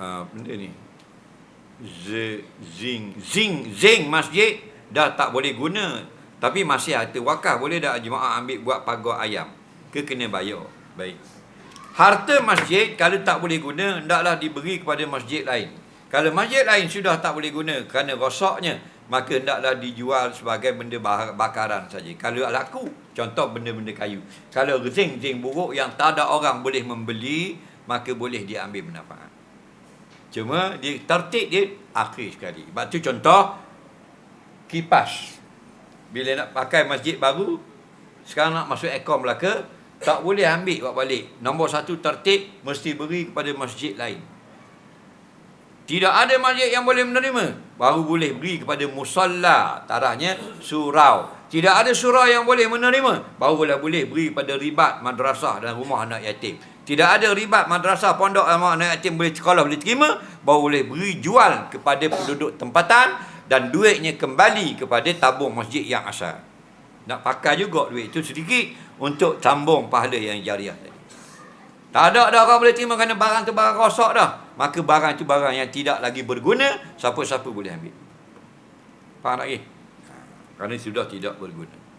uh, benda ni. Zing, zing, zing masjid dah tak boleh guna. Tapi masih ada wakaf boleh dah jemaah ambil buat pagar ayam. Ke kena bayar. Baik. Harta masjid kalau tak boleh guna hendaklah diberi kepada masjid lain. Kalau masjid lain sudah tak boleh guna kerana rosaknya, maka hendaklah dijual sebagai benda bakaran saja. Kalau laku, contoh benda-benda kayu. Kalau zing-zing buruk yang tak ada orang boleh membeli, maka boleh diambil manfaat. Cuma dia tertib dia akhir sekali. Sebab tu contoh kipas. Bila nak pakai masjid baru, sekarang nak masuk aircon Melaka, tak boleh ambil buat balik. Nombor satu tertib, mesti beri kepada masjid lain. Tidak ada masjid yang boleh menerima. Baru boleh beri kepada musalla. Tarahnya surau. Tidak ada surau yang boleh menerima. Baru boleh, boleh beri kepada ribat madrasah dan rumah anak yatim. Tidak ada ribat madrasah pondok anak anak yatim boleh sekolah boleh terima. Baru boleh beri jual kepada penduduk tempatan. Dan duitnya kembali kepada tabung masjid yang asal. Nak pakai juga duit itu sedikit untuk sambung pahala yang jariah. Tak ada dah orang boleh terima kerana barang tu barang rosak dah. Maka barang tu barang yang tidak lagi berguna, siapa-siapa boleh ambil. Faham tak? Ha, kerana sudah tidak berguna.